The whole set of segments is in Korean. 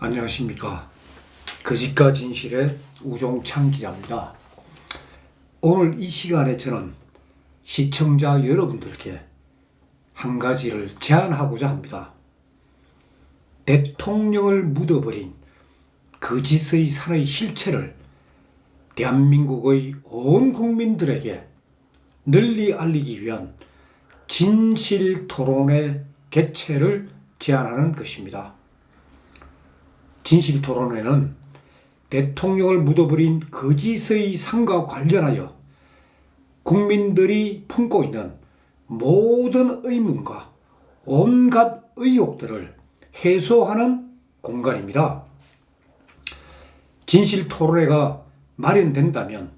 안녕하십니까. 거짓과 진실의 우종창 기자입니다. 오늘 이 시간에 저는 시청자 여러분들께 한 가지를 제안하고자 합니다. 대통령을 묻어버린 거짓의 산의 실체를 대한민국의 온 국민들에게 널리 알리기 위한 진실 토론의 개최를 제안하는 것입니다. 진실 토론회는 대통령을 묻어버린 거짓의 상과 관련하여 국민들이 품고 있는 모든 의문과 온갖 의혹들을 해소하는 공간입니다. 진실 토론회가 마련된다면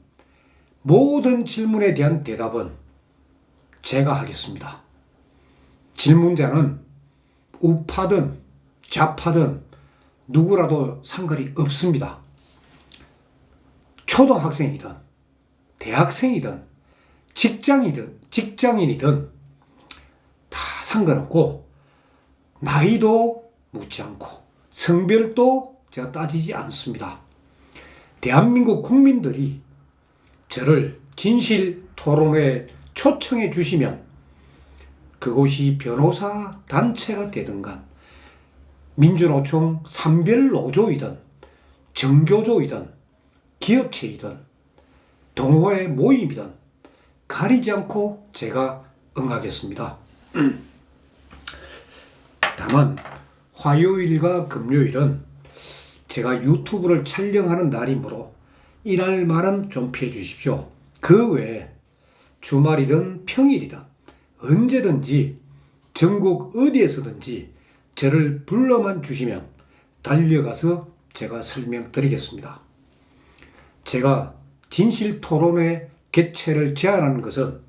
모든 질문에 대한 대답은 제가 하겠습니다. 질문자는 우파든 좌파든 누구라도 상관이 없습니다. 초등학생이든 대학생이든 직장이든 직장인이든 다 상관없고 나이도 묻지 않고 성별도 제가 따지지 않습니다. 대한민국 국민들이 저를 진실 토론회에 초청해 주시면 그곳이 변호사 단체가 되든간 민주노총 산별노조이든 정교조이든 기업체이든 동호회 모임이든 가리지 않고 제가 응하겠습니다. 다만 화요일과 금요일은 제가 유튜브를 촬영하는 날이므로 이날만은 좀 피해 주십시오. 그 외에 주말이든 평일이든 언제든지 전국 어디에서든지 저를 불러만 주시면 달려가서 제가 설명드리겠습니다. 제가 진실 토론회 개최를 제안하는 것은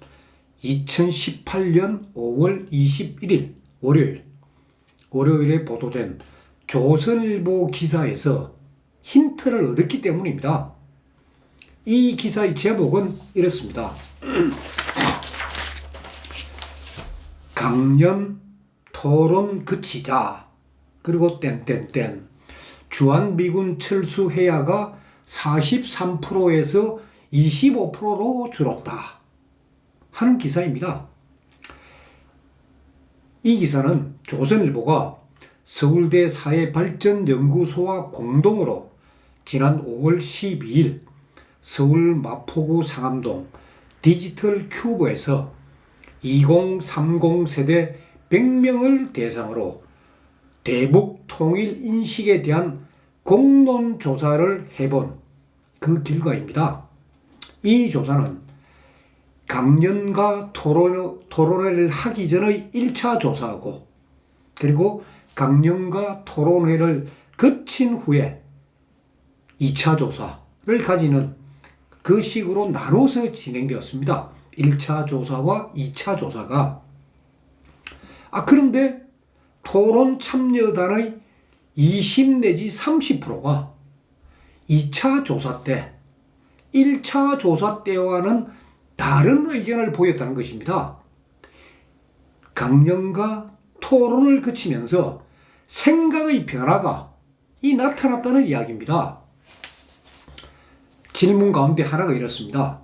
2018년 5월 21일 월요일 월요일에 보도된 조선일보 기사에서 힌트를 얻었기 때문입니다. 이 기사의 제목은 이렇습니다. 강연 토론 그치자. 그리고 땡땡땡 주한미군 철수 해야가 43%에서 25%로 줄었다. 하는 기사입니다. 이 기사는 조선일보가 서울대 사회발전연구소와 공동으로 지난 5월 12일 서울 마포구 상암동 디지털 큐브에서 2030 세대 100명을 대상으로 대북 통일 인식에 대한 공론 조사를 해본 그 결과입니다. 이 조사는 강연과 토론, 토론회를 하기 전의 1차 조사하고 그리고 강연과 토론회를 거친 후에 2차 조사를 가지는 그 식으로 나눠서 진행되었습니다. 1차 조사와 2차 조사가 아 그런데 토론 참여단의 20 내지 30%가 2차 조사 때 1차 조사 때와는 다른 의견을 보였다는 것입니다. 강연과 토론을 거치면서 생각의 변화가 이 나타났다는 이야기입니다. 질문 가운데 하나가 이렇습니다.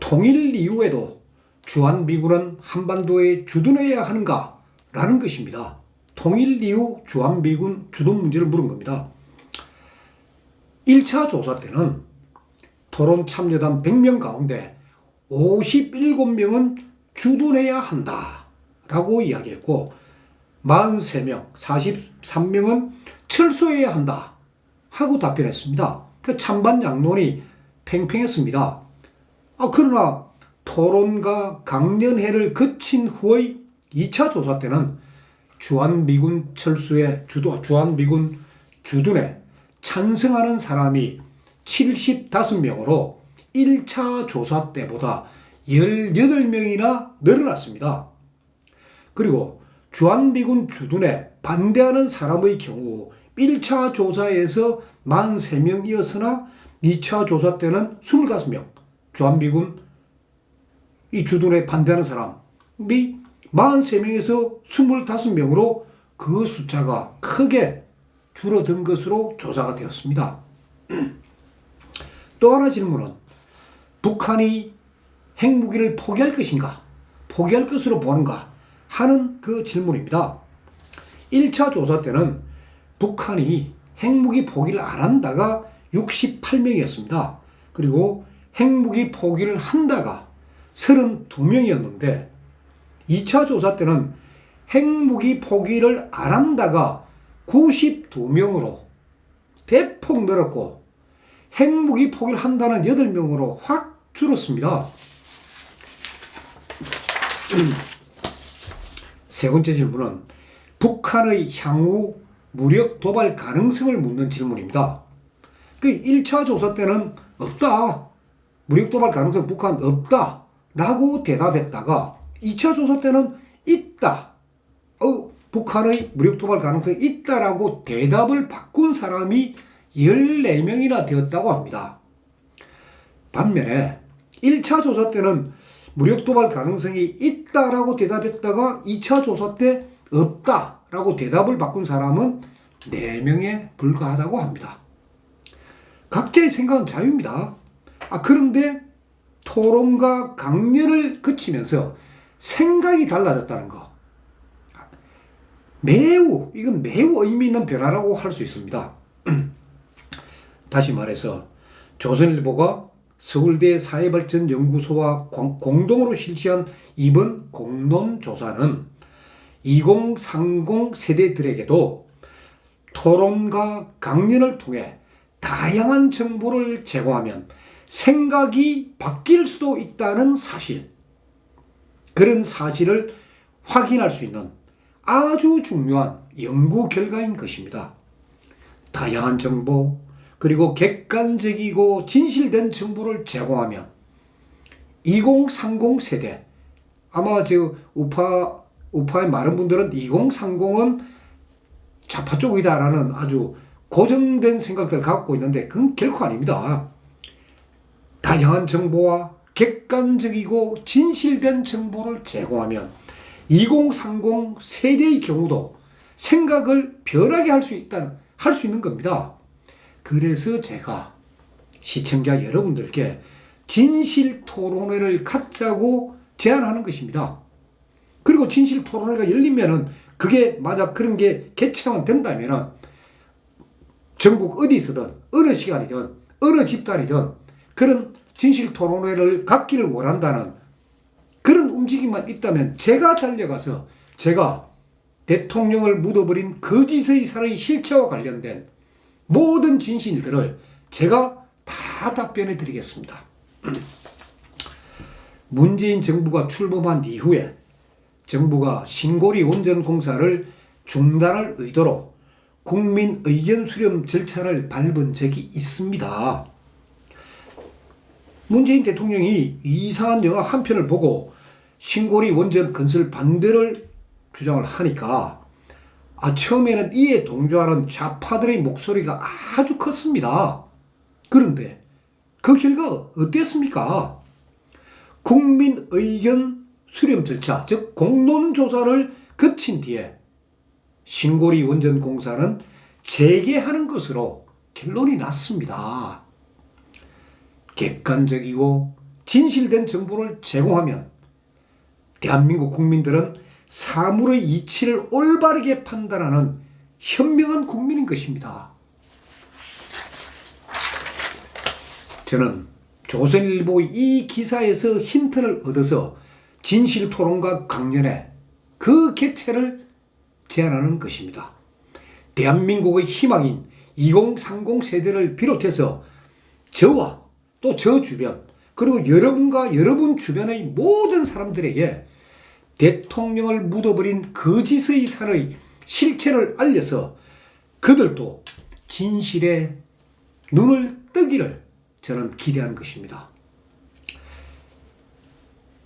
통일 이후에도 주한미군은 한반도에 주둔해야 하는가? 라는 것입니다. 통일 이후 주한미군 주둔 문제를 물은 겁니다. 1차 조사 때는 토론 참여단 100명 가운데 57명은 주둔해야 한다. 라고 이야기했고, 43명, 43명은 철수해야 한다. 하고 답변했습니다. 그 찬반 양론이 팽팽했습니다. 아, 그러나 토론과 강연회를 거친 후의 2차 조사 때는 주한미군 철수에 주도, 주한미군 주둔에 찬성하는 사람이 75명으로 1차 조사 때보다 18명이나 늘어났습니다. 그리고 주한미군 주둔에 반대하는 사람의 경우 1차 조사에서 43명이었으나 2차 조사 때는 25명, 주한미군 이 주둔에 반대하는 사람이 43명에서 25명으로 그 숫자가 크게 줄어든 것으로 조사가 되었습니다. 또 하나 질문은 북한이 핵무기를 포기할 것인가, 포기할 것으로 보는가 하는 그 질문입니다. 1차 조사 때는 북한이 핵무기 포기를 안 한다가 68명이었습니다. 그리고 핵무기 포기를 한다가 32명이었는데 2차 조사 때는 핵무기 포기를 안 한다가 92명으로 대폭 늘었고 핵무기 포기를 한다는 8명으로 확 줄었습니다. 세 번째 질문은 북한의 향후 무력 도발 가능성을 묻는 질문입니다. 그 1차 조사 때는 없다. 무력 도발 가능성 북한 없다. 라고 대답했다가 2차 조사 때는 있다. 어, 북한의 무력 도발 가능성이 있다라고 대답을 바꾼 사람이 14명이나 되었다고 합니다. 반면에 1차 조사 때는 무력 도발 가능성이 있다라고 대답했다가 2차 조사 때 없다라고 대답을 바꾼 사람은 4명에 불과하다고 합니다. 각자의 생각은 자유입니다. 아, 그런데 토론과 강연을 거치면서 생각이 달라졌다는 거. 매우, 이건 매우 의미 있는 변화라고 할 수 있습니다. 다시 말해서 조선일보가 서울대 사회발전연구소와 공동으로 실시한 이번 공론조사는 2030 세대들에게도 토론과 강연을 통해 다양한 정보를 제공하면 생각이 바뀔 수도 있다는 사실, 그런 사실을 확인할 수 있는 아주 중요한 연구 결과인 것입니다. 다양한 정보, 그리고 객관적이고 진실된 정보를 제공하면 2030 세대, 아마 저 우파, 우파의 많은 분들은 2030은 좌파 쪽이다라는 아주 고정된 생각들을 갖고 있는데 그건 결코 아닙니다. 다양한 정보와 객관적이고 진실된 정보를 제공하면 2030 세대의 경우도 생각을 변하게 할 수 있다는 할 수 있는 겁니다. 그래서 제가 시청자 여러분들께 진실 토론회를 갖자고 제안하는 것입니다. 그리고 진실 토론회가 열리면은 그게 만약 그런 게 개최만 된다면은 전국 어디서든 어느 시간이든 어느 집단이든 그런 진실 토론회를 갖기를 원한다는 그런 움직임만 있다면 제가 달려가서 제가 대통령을 묻어버린 거짓의 살의 실체와 관련된 모든 진실들을 제가 다 답변해 드리겠습니다. 문재인 정부가 출범한 이후에 정부가 신고리 원전 공사를 중단할 의도로 국민 의견 수렴 절차를 밟은 적이 있습니다. 문재인 대통령이 이상한 영화 한 편을 보고 신고리 원전 건설 반대를 주장을 하니까 아, 처음에는 이에 동조하는 좌파들의 목소리가 아주 컸습니다. 그런데 그 결과 어땠습니까? 국민 의견 수렴 절차, 즉 공론조사를 거친 뒤에 신고리 원전 공사는 재개하는 것으로 결론이 났습니다. 객관적이고 진실된 정보를 제공하면 대한민국 국민들은 사물의 이치를 올바르게 판단하는 현명한 국민인 것입니다. 저는 조선일보 이 기사에서 힌트를 얻어서 진실 토론과 강연회 그 개최를 제안하는 것입니다. 대한민국의 희망인 2030 세대를 비롯해서 저와 또 저 주변 그리고 여러분과 여러분 주변의 모든 사람들에게 대통령을 묻어버린 거짓의 살의 실체를 알려서 그들도 진실에 눈을 뜨기를 저는 기대하는 것입니다.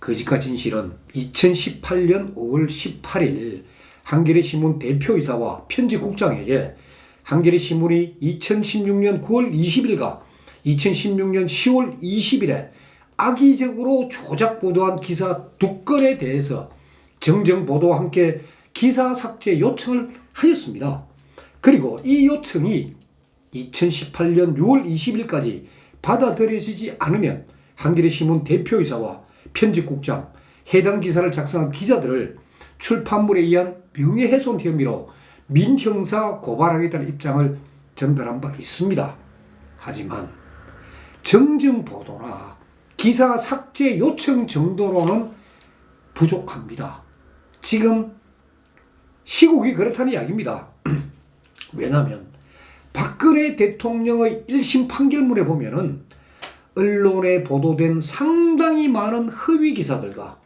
거짓과 진실은 2018년 5월 18일 한겨레 신문 대표이사와 편집국장에게 한겨레 신문이 2016년 9월 20일과 2016년 10월 20일에 악의적으로 조작 보도한 기사 두 건에 대해서 정정 보도와 함께 기사 삭제 요청을 하였습니다. 그리고 이 요청이 2018년 6월 20일까지 받아들여지지 않으면 한겨레 신문 대표이사와 편집국장, 해당 기사를 작성한 기자들을 출판물에 의한 명예훼손 혐의로 민형사 고발하겠다는 입장을 전달한 바 있습니다. 하지만 정정 보도나 기사 삭제 요청 정도로는 부족합니다. 지금 시국이 그렇다는 이야기입니다. 왜냐하면 박근혜 대통령의 1심 판결문에 보면은 언론에 보도된 상당히 많은 허위 기사들과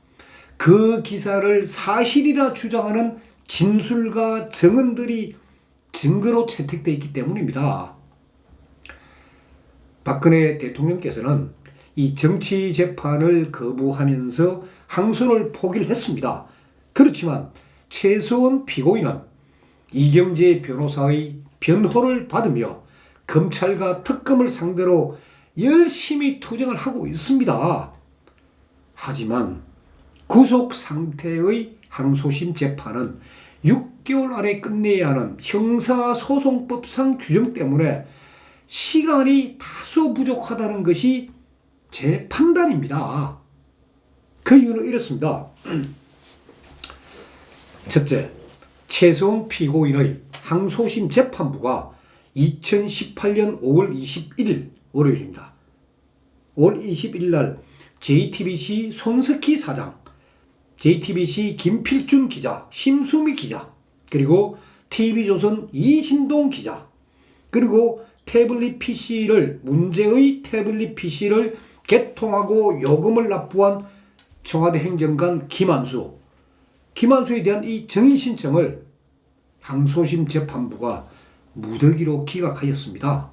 그 기사를 사실이라 주장하는 진술과 증언들이 증거로 채택되어 있기 때문입니다. 박근혜 대통령께서는 이 정치 재판을 거부하면서 항소를 포기를 했습니다. 그렇지만 최소원 피고인은 이경재 변호사의 변호를 받으며 검찰과 특검을 상대로 열심히 투쟁을 하고 있습니다. 하지만 구속 상태의 항소심 재판은 6개월 안에 끝내야 하는 형사소송법상 규정 때문에 시간이 다소 부족하다는 것이 제 판단입니다. 그 이유는 이렇습니다. 첫째, 최소원 피고인의 항소심 재판부가 2018년 5월 21일 월요일입니다. 5월 21일 날 JTBC 손석희 사장, JTBC 김필준 기자, 심수미 기자, 그리고 TV조선 이신동 기자, 그리고 태블릿 PC를 문제의 태블릿 PC를 개통하고 요금을 납부한 청와대 행정관 김한수, 김한수에 대한 이 정인 신청을 항소심 재판부가 무더기로 기각하였습니다.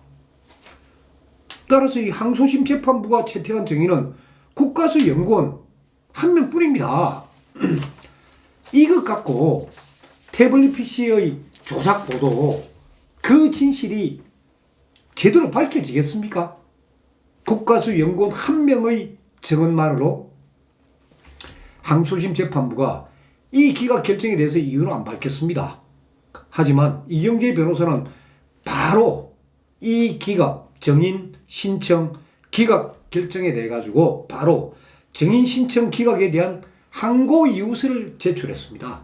따라서 이 항소심 재판부가 채택한 정인은 국가수 연구원 한 명뿐입니다. 이것 갖고 태블릿 PC의 조작 보도 그 진실이 제대로 밝혀지겠습니까? 국가수 연구원 한 명의 증언만으로 항소심 재판부가 이 기각 결정에 대해서 이유는 안 밝혔습니다. 하지만 이경재 변호사는 바로 이 기각 정인 신청 기각 결정에 대해 가지고 바로 정인 신청 기각에 대한 항고 이유서를 제출했습니다.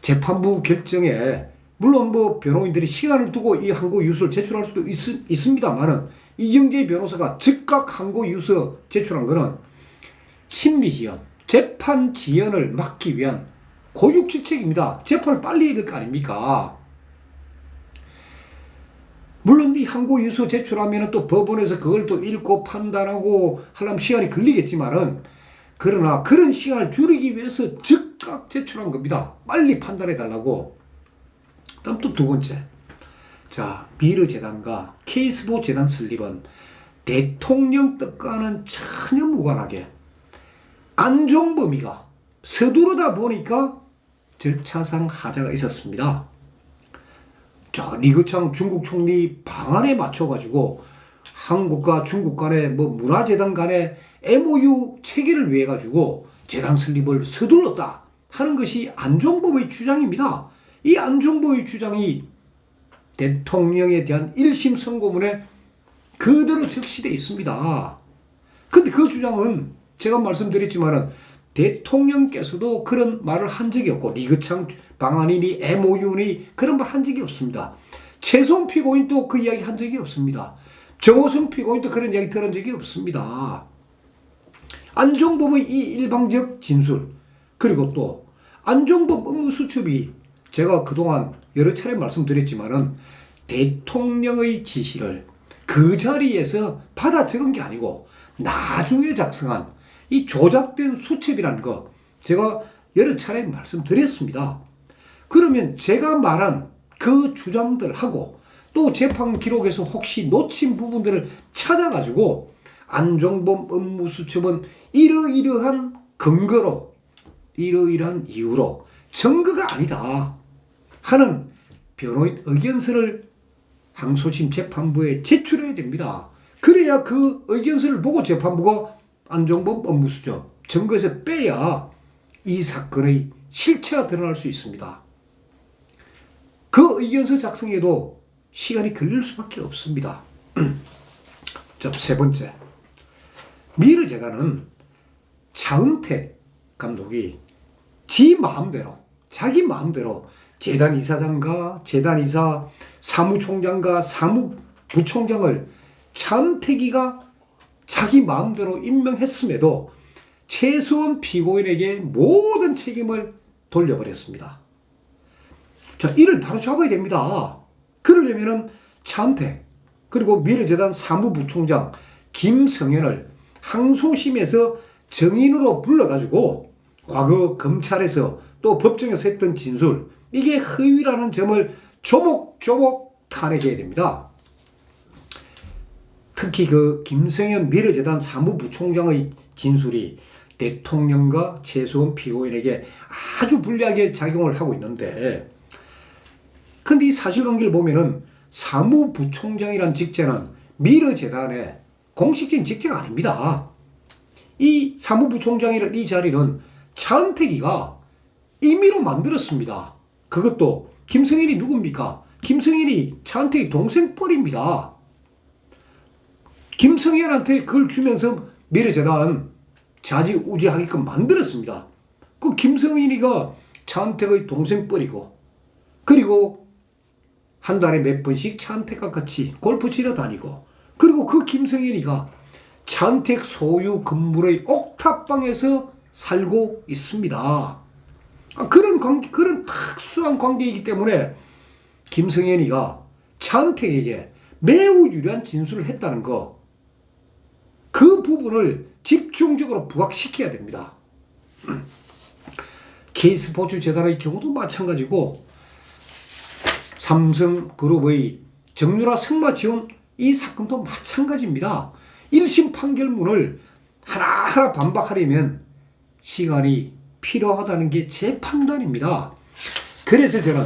재판부 결정에 물론 뭐 변호인들이 시간을 두고 이 항고 이유서를 제출할 수도 있, 있습니다만은 이경재 변호사가 즉각 항고 이유서 제출한 것은 심리 지연, 재판 지연을 막기 위한 고육지책입니다. 재판을 빨리 해야 될 거 아닙니까? 물론 이 항고 유서 제출하면 또 법원에서 그걸 또 읽고 판단하고 하려면 시간이 걸리겠지만은 그러나 그런 시간을 줄이기 위해서 즉각 제출한 겁니다. 빨리 판단해 달라고. 다음 또 두 번째. 자, 미르 재단과 케이스보 재단 설립은 대통령 뜻과는 전혀 무관하게 안종범이가 서두르다 보니까 절차상 하자가 있었습니다. 자, 리그창 중국 총리 방안에 맞춰가지고 한국과 중국 간의 뭐 문화재단 간의 MOU 체결을 위해 가지고 재단 설립을 서둘렀다 하는 것이 안종범의 주장입니다. 이 안종범의 주장이 대통령에 대한 1심 선고문에 그대로 적시되어 있습니다. 근데 그 주장은 제가 말씀드렸지만은 대통령께서도 그런 말을 한 적이 없고 리그창 방안이니 MOU니 그런 말 한 적이 없습니다. 최소한 피고인도 그 이야기 한 적이 없습니다. 정호성 피고인도 그런 이야기 들은 적이 없습니다. 안종범의 이 일방적 진술 그리고 또 안종범 업무 수첩이 제가 그동안 여러 차례 말씀드렸지만은 대통령의 지시를 그 자리에서 받아 적은 게 아니고 나중에 작성한 이 조작된 수첩이라는 거 제가 여러 차례 말씀드렸습니다. 그러면 제가 말한 그 주장들하고 또 재판 기록에서 혹시 놓친 부분들을 찾아가지고 안종범 업무수첩은 이러이러한 근거로 이러이러한 이유로 증거가 아니다 하는 변호인 의견서를 항소심 재판부에 제출해야 됩니다. 그래야 그 의견서를 보고 재판부가 안종범 업무수첩 증거에서 빼야 이 사건의 실체가 드러날 수 있습니다. 그 의견서 작성에도 시간이 걸릴 수밖에 없습니다. 자, 세 번째. 미르재단은 차은택 감독이 지 마음대로, 자기 마음대로 재단 이사장과 재단 이사, 사무총장과 사무부총장을 차은택이가 자기 마음대로 임명했음에도 최수원 피고인에게 모든 책임을 돌려버렸습니다. 자, 이를 바로 잡아야 됩니다. 그러려면은 차은택, 그리고 미래재단 사무부총장 김성현을 항소심에서 정인으로 불러가지고 과거 검찰에서 또 법정에서 했던 진술, 이게 허위라는 점을 조목조목 탄핵해야 됩니다. 특히 그 김성현 미래재단 사무부총장의 진술이 대통령과 최수원 피고인에게 아주 불리하게 작용을 하고 있는데 근데 이 사실관계를 보면은 사무부총장이란 직제는 미르재단의 공식적인 직제가 아닙니다. 이 사무부총장이라는 이 자리는 차은택이가 임의로 만들었습니다. 그것도 김성일이 누굽니까? 김성일이 차은택이 동생뻘입니다. 김성현한테 그걸 주면서 미래재단 자지우지하게끔 만들었습니다. 그 김성인이가 차은택의 동생뻘이고 그리고 한 달에 몇 번씩 차은택과 같이 골프 치러 다니고 그리고 그 김성현이가 차은택 소유 건물의 옥탑방에서 살고 있습니다. 아, 그런 관계, 그런 특수한 관계이기 때문에 김성현이가 차은택에게 매우 유리한 진술을 했다는 거, 그 부분을 집중적으로 부각시켜야 됩니다. K스포츠 재단의 경우도 마찬가지고 삼성그룹의 정유라 승마 지원 이 사건도 마찬가지입니다. 1심 판결문을 하나하나 반박하려면 시간이 필요하다는 게 제 판단입니다. 그래서 저는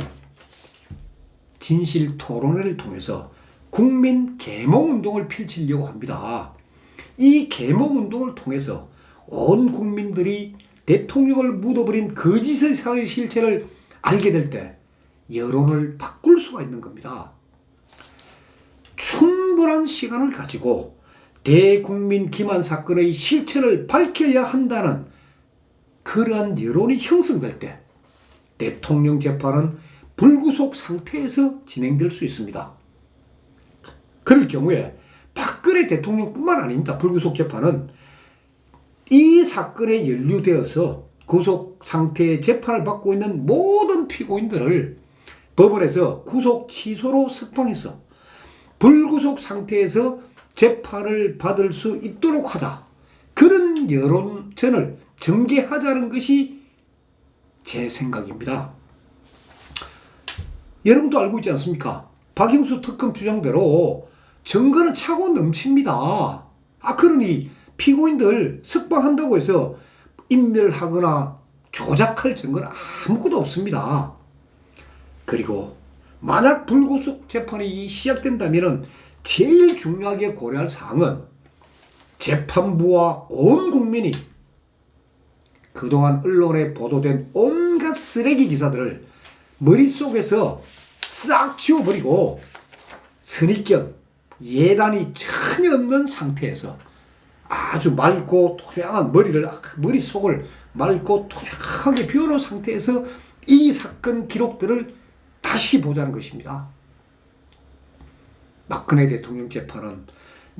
진실 토론회를 통해서 국민 계몽 운동을 펼치려고 합니다. 이 계몽 운동을 통해서 온 국민들이 대통령을 묻어버린 거짓의 사회 실체를 알게 될 때 여론을 바꿀 수가 있는 겁니다. 충분한 시간을 가지고 대국민 기만 사건의 실체를 밝혀야 한다는 그러한 여론이 형성될 때 대통령 재판은 불구속 상태에서 진행될 수 있습니다. 그럴 경우에 박근혜 대통령뿐만 아닙니다. 불구속 재판은 이 사건에 연루되어서 구속 상태의 재판을 받고 있는 모든 피고인들을 법원에서 구속 취소로 석방해서 불구속 상태에서 재판을 받을 수 있도록 하자. 그런 여론전을 전개하자는 것이 제 생각입니다. 여러분도 알고 있지 않습니까? 박영수 특검 주장대로 증거는 차고 넘칩니다. 아, 그러니 피고인들 석방한다고 해서 인멸하거나 조작할 증거는 아무것도 없습니다. 그리고 만약 불구속 재판이 시작된다면 제일 중요하게 고려할 사항은 재판부와 온 국민이 그동안 언론에 보도된 온갖 쓰레기 기사들을 머릿속에서 싹 지워버리고 선입견, 예단이 전혀 없는 상태에서 아주 맑고 토량한 머리를, 머릿속을 맑고 토량하게 비워놓은 상태에서 이 사건 기록들을 다시 보자는 것입니다. 박근혜 대통령 재판은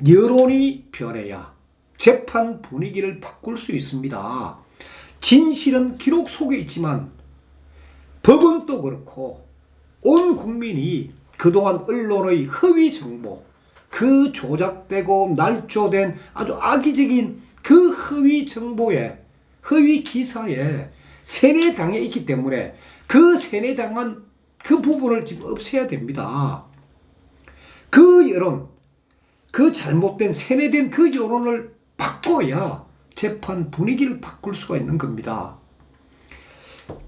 여론이 변해야 재판 분위기를 바꿀 수 있습니다. 진실은 기록 속에 있지만 법은 또 그렇고 온 국민이 그동안 언론의 허위 정보, 그 조작되고 날조된 아주 악의적인 그 허위 정보에 허위 기사에 세뇌당해 있기 때문에 그 세뇌당한 그 부분을 지금 없애야 됩니다. 그 여론, 그 잘못된 세뇌된 그 여론을 바꿔야 재판 분위기를 바꿀 수가 있는 겁니다.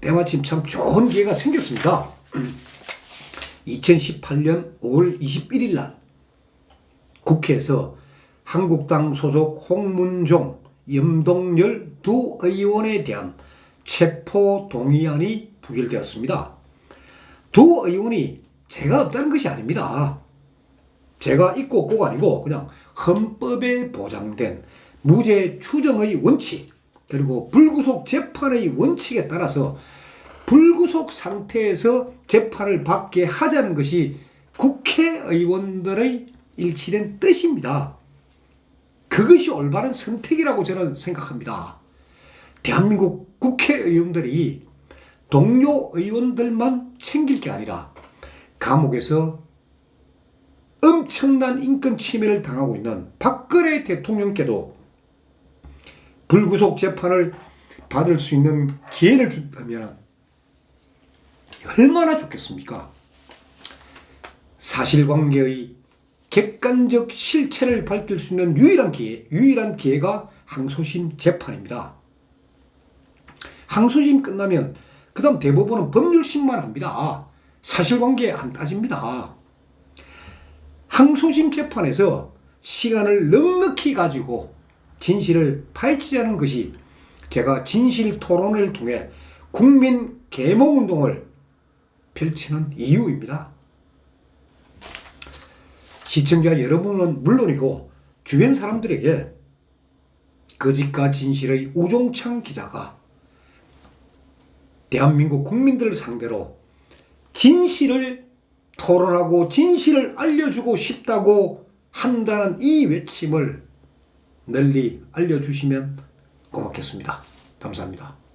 때마침 참 좋은 기회가 생겼습니다. 2018년 5월 21일 날 국회에서 한국당 소속 홍문종, 염동열 두 의원에 대한 체포 동의안이 부결되었습니다. 두 의원이 제가 없다는 것이 아닙니다. 제가 있고 없고가 아니고 그냥 헌법에 보장된 무죄 추정의 원칙 그리고 불구속 재판의 원칙에 따라서 불구속 상태에서 재판을 받게 하자는 것이 국회의원들의 일치된 뜻입니다. 그것이 올바른 선택이라고 저는 생각합니다. 대한민국 국회의원들이 동료 의원들만 챙길 게 아니라 감옥에서 엄청난 인권 침해를 당하고 있는 박근혜 대통령께도 불구속 재판을 받을 수 있는 기회를 준다면 얼마나 좋겠습니까? 사실관계의 객관적 실체를 밝힐 수 있는 유일한 기회, 유일한 기회가 항소심 재판입니다. 항소심 끝나면 그 다음 대법원은 법률심만 합니다. 사실관계 안 따집니다. 항소심 재판에서 시간을 넉넉히 가지고 진실을 파헤치자는 것이 제가 진실 토론을 통해 국민 계몽 운동을 펼치는 이유입니다. 시청자 여러분은 물론이고 주변 사람들에게 거짓과 진실의 우종창 기자가 대한민국 국민들을 상대로 진실을 토론하고 진실을 알려주고 싶다고 한다는 이 외침을 널리 알려주시면 고맙겠습니다. 감사합니다.